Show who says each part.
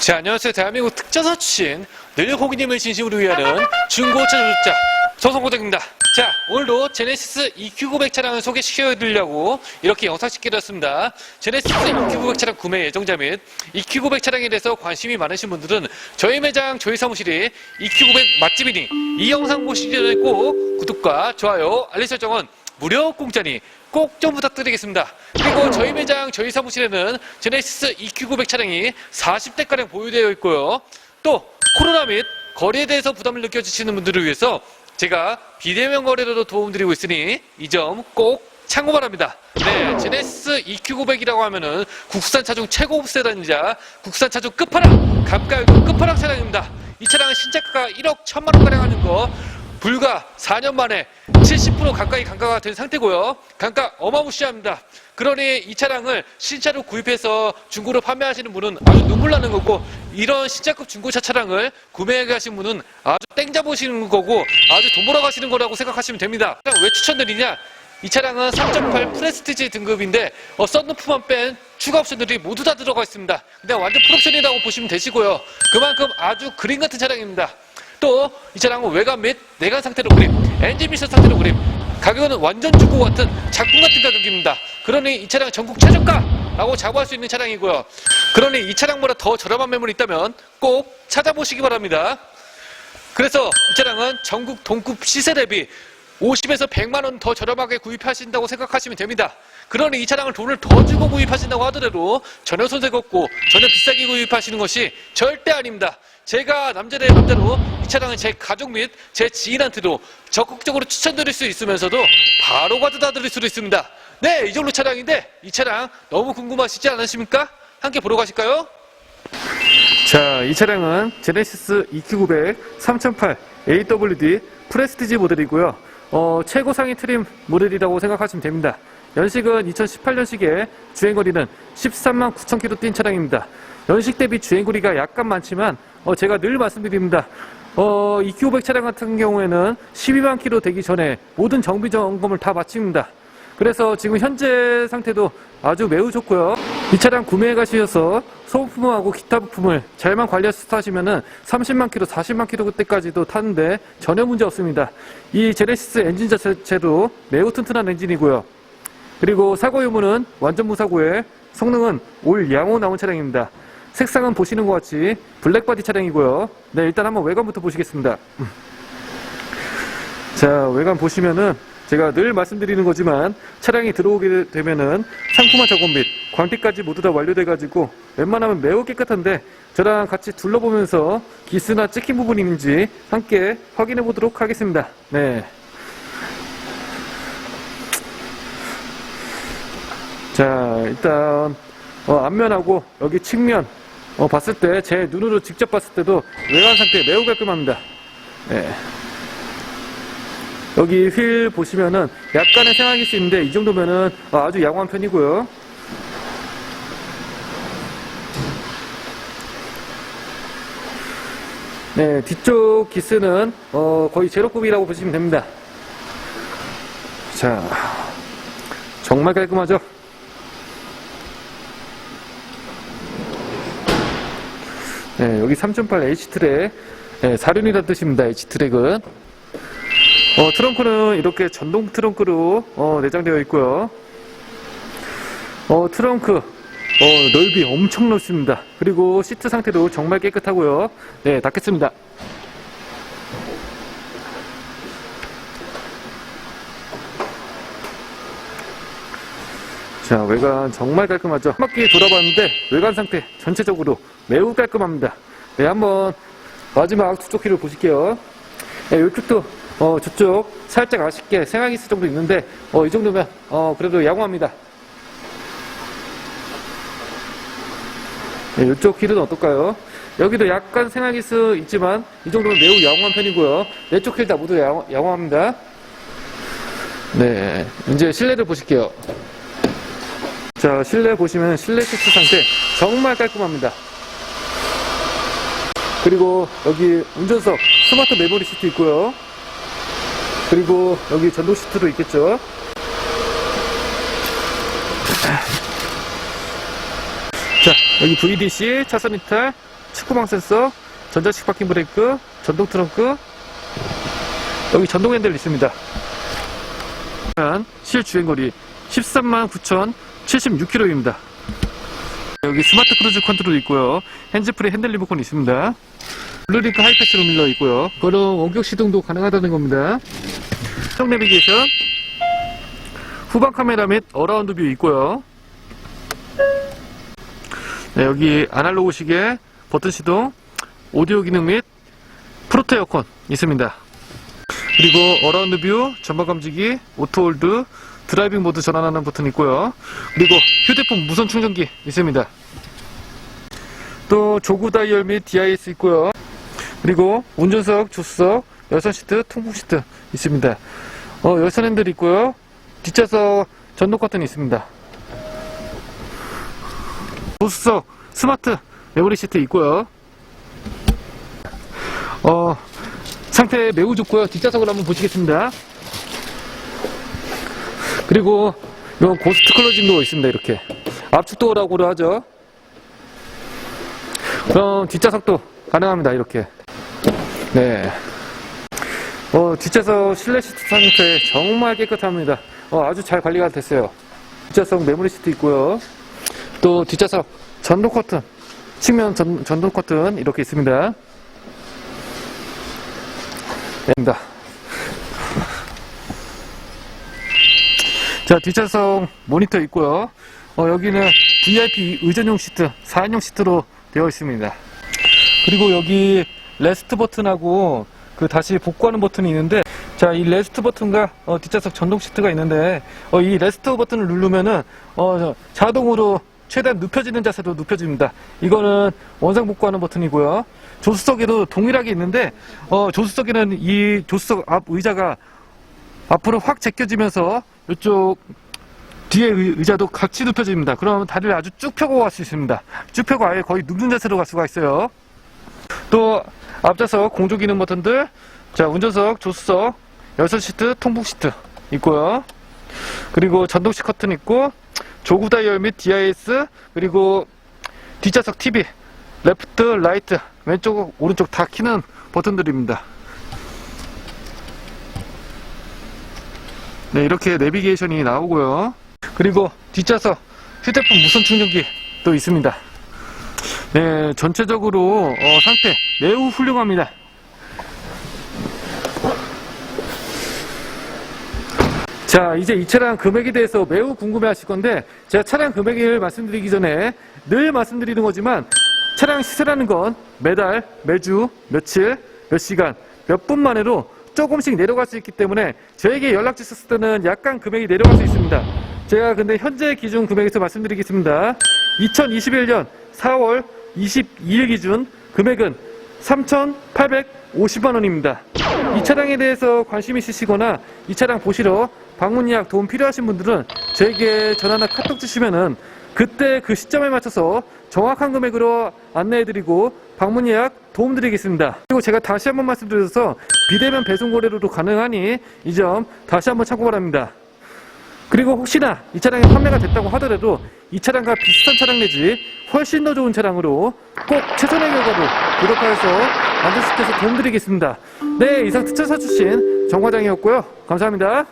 Speaker 1: 자, 안녕하세요. 대한민국 특전사 출신 늘고기님을 진심으로 위하는 중고차 조작자 정성고등입니다. 자, 오늘도 제네시스 EQ900 차량을 소개시켜드리려고 이렇게 영상 찍게 되었습니다. 제네시스 EQ900 차량 구매 예정자 및 EQ900 차량에 대해서 관심이 많으신 분들은 저희 매장, 저희 사무실이 EQ900 맛집이니 이 영상 보시기 전에 꼭 구독과 좋아요, 알림 설정은 무료 공짜니 꼭 좀 부탁드리겠습니다. 그리고 저희 매장, 저희 사무실에는 제네시스 EQ900 차량이 40대가량 보유되어 있고요. 또 코로나 및 거리에 대해서 부담을 느껴지시는 분들을 위해서 제가 비대면 거래로도 도움드리고 있으니 이 점 꼭 참고 바랍니다. 네, 제네시스 EQ900이라고 하면은 국산 차종 최고급 세단이자 국산 차종 끝판왕, 감가율도 끝판왕 차량입니다. 이 차량은 신차가가 1억 1천만 원가량 하는 거 불과 4년 만에 70% 가까이 감가가 된 상태고요. 감가 어마무시합니다. 그러니 이 차량을 신차로 구입해서 중고로 판매하시는 분은 아주 눈물 나는 거고 이런 신차급 중고차 차량을 구매해 가신 분은 아주 땡잡 보시는 거고 아주 돈 벌어 가시는 거라고 생각하시면 됩니다. 왜 추천드리냐? 이 차량은 3.8 프레스티지 등급인데 어, 썬루프만 뺀 추가 옵션들이 모두 다 들어가 있습니다. 그냥 완전 풀옵션이라고 보시면 되시고요. 그만큼 아주 그림 같은 차량입니다. 또 이 차량은 외관 및 내관 상태로 그림, 엔진 미션 상태로 그림, 가격은 완전 중고 같은 작품 같은 가격입니다. 그러니 이 차량 전국 최저가라고 자부할 수 있는 차량이고요. 그러니 이 차량보다 더 저렴한 매물이 있다면 꼭 찾아보시기 바랍니다. 그래서 이 차량은 전국 동급 시세 대비 50에서 100만 원 더 저렴하게 구입하신다고 생각하시면 됩니다. 그러니 이 차량을 돈을 더 주고 구입하신다고 하더라도 전혀 손색 없고 전혀 비싸게 구입하시는 것이 절대 아닙니다. 제가 남자들의 맘대로 이 차량은 제 가족 및 제 지인한테도 적극적으로 추천드릴 수 있으면서도 바로 가져다 드릴 수도 있습니다. 네, 이 정도 차량인데 이 차량 너무 궁금하시지 않으십니까? 함께 보러 가실까요? 자, 이 차량은 제네시스 EQ900 3008 AWD 프레스티지 모델이고요. 어, 최고 상위 트림 모델이라고 생각하시면 됩니다. 연식은 2018년식에 주행거리는 13만 9천 킬로 뛴 차량입니다. 연식 대비 주행거리가 약간 많지만 어, 제가 늘 말씀드립니다. 어, EQ500 차량 같은 경우에는 12만 킬로 되기 전에 모든 정비 점검을 다 마칩니다. 그래서 지금 현재 상태도 아주 매우 좋고요. 이 차량 구매해 가셔서 소모품하고 기타 부품을 잘만 관리해서 타시면은 30만 킬로, 40만 킬로 그때까지도 타는데 전혀 문제 없습니다. 이 제네시스 엔진 자체도 매우 튼튼한 엔진이고요. 그리고 사고 유무는 완전 무사고에 성능은 올 양호 나온 차량입니다. 색상은 보시는 것 같이 블랙바디 차량이고요. 네, 일단 한번 외관부터 보시겠습니다. 자, 외관 보시면은 제가 늘 말씀드리는 거지만 차량이 들어오게 되면은 상품화 작업 및 광택까지 모두 다 완료돼가지고 웬만하면 매우 깨끗한데 저랑 같이 둘러보면서 기스나 찍힌 부분이 있는지 함께 확인해 보도록 하겠습니다. 네. 자, 일단 어, 앞면하고 여기 측면 어, 봤을 때 제 눈으로 직접 봤을 때도 외관 상태 매우 깔끔합니다. 네. 여기 휠 보시면은 약간의 생각일 수 있는데 이 정도면은 어, 아주 양호한 편이고요. 네, 뒤쪽 기스는 어, 거의 제로급이라고 보시면 됩니다. 자, 정말 깔끔하죠? 네, 여기 3.8 H트랙 네, 사륜이라는 뜻입니다. H트랙은 어, 트렁크는 이렇게 전동 트렁크로 어, 내장되어 있고요. 어, 트렁크 어, 넓이 엄청 넓습니다. 그리고 시트 상태도 정말 깨끗하고요. 네, 닫겠습니다. 자, 외관 정말 깔끔하죠? 한 바퀴 돌아봤는데 외관 상태 전체적으로 매우 깔끔합니다. 네, 한번 마지막 두쪽 키를 보실게요. 네, 이쪽도 어, 저쪽 살짝 아쉽게 생각이 있을 정도 있는데 어, 이 정도면 어, 그래도 양호합니다. 네, 이쪽 길은 어떨까요? 여기도 약간 생각이 있- 있지만 이 정도면 매우 양호한 편이고요. 내쪽 길 다 모두 양호, 양호합니다. 네, 이제 실내를 보실게요. 자, 실내 보시면 실내 시트 상태 정말 깔끔합니다. 그리고 여기 운전석 스마트 메모리 시트 있고요. 그리고 여기 전동 시트도 있겠죠. 자, 여기 VDC 차선 이탈 축구방 센서, 전자식 바퀴 브레이크, 전동 트렁크, 여기 전동 핸들 있습니다. 실주행거리 13만 9,076km입니다. 여기 스마트 크루즈 컨트롤 있고요. 핸즈프리 핸들 리모컨 있습니다. 블루링크 하이패스 룸밀러 있고요. 그럼 원격 시동도 가능하다는 겁니다. 성 내비게이션, 후방 카메라 및 어라운드 뷰 있고요. 네, 여기 아날로그 시계, 버튼 시동, 오디오 기능 및 프로토 에어컨 있습니다. 그리고 어라운드 뷰, 전방 감지기, 오토홀드, 드라이빙 모드 전환하는 버튼 있고요. 그리고 휴대폰 무선 충전기 있습니다. 또 조구 다이얼 및 DIS 있고요. 그리고 운전석, 조수석, 열선 시트, 통풍 시트 있습니다. 어, 열선 핸들 있고요. 뒷좌석 전동 커튼 있습니다. 조수석 스마트 메모리 시트 있고요. 어, 상태 매우 좋고요. 뒷좌석을 한번 보시겠습니다. 그리고 이건 고스트 클로징도 있습니다. 이렇게 압축 도어라고도 하죠. 그럼 뒷좌석도 가능합니다. 이렇게. 네. 어, 뒷좌석 실내 시트 상태 정말 깨끗합니다. 어, 아주 잘 관리가 됐어요. 뒷좌석 메모리 시트 있고요. 또 뒷좌석 전동 커튼, 측면 전, 전동 커튼 이렇게 있습니다. 됩니다. 자, 뒷좌석 모니터 있고요. 어, 여기는 VIP 의전용 시트, 4인용 시트로 되어 있습니다. 그리고 여기 레스트 버튼하고 그 다시 복구하는 버튼이 있는데 자, 이 레스트 버튼과 어, 뒷좌석 전동 시트가 있는데 어, 이 레스트 버튼을 누르면은 어, 자동으로 최대한 눕혀지는 자세로 눕혀집니다. 이거는 원상 복구하는 버튼이고요. 조수석에도 동일하게 있는데 어, 조수석에는 이 조수석 앞 의자가 앞으로 확 제껴지면서 이쪽 뒤에 의- 의자도 같이 눕혀집니다. 그러면 다리를 아주 쭉 펴고 갈 수 있습니다. 쭉 펴고 아예 거의 눕는 자세로 갈 수가 있어요. 또 앞좌석 공조 기능 버튼들, 자 운전석, 조수석, 열선 시트, 통풍 시트 있고요. 그리고 전동식 커튼 있고 조구 다이얼 및 DIS 그리고 뒷좌석 TV, 레프트, 라이트, 왼쪽, 오른쪽 다 키는 버튼들입니다. 네, 이렇게 내비게이션이 나오고요. 그리고 뒷좌석 휴대폰 무선 충전기 또 있습니다. 네, 전체적으로 어, 상태 매우 훌륭합니다. 자, 이제 이 차량 금액에 대해서 매우 궁금해 하실 건데, 제가 차량 금액을 말씀드리기 전에 늘 말씀드리는 거지만, 차량 시세라는 건 매달, 매주, 며칠, 몇 시간, 몇 분 만에로 조금씩 내려갈 수 있기 때문에 저에게 연락 주셨을 때는 약간 금액이 내려갈 수 있습니다. 제가 근데 현재 기준 금액에서 말씀드리겠습니다. 2021년 4월 22일 기준 금액은 3,850만 원입니다. 이 차량에 대해서 관심 있으시거나 이 차량 보시러 방문 예약 도움 필요하신 분들은 저에게 전화나 카톡 주시면은 그때 그 시점에 맞춰서 정확한 금액으로 안내해드리고 방문 예약 도움드리겠습니다. 그리고 제가 다시 한번 말씀드려서 비대면 배송 거래로도 가능하니 이 점 다시 한번 참고 바랍니다. 그리고 혹시나 이 차량이 판매가 됐다고 하더라도 이 차량과 비슷한 차량 내지 훨씬 더 좋은 차량으로 꼭 최선의 결과로 구독하여서 만족시켜서 도움드리겠습니다. 네, 이상 특차사 출신 정 과장이었고요. 감사합니다.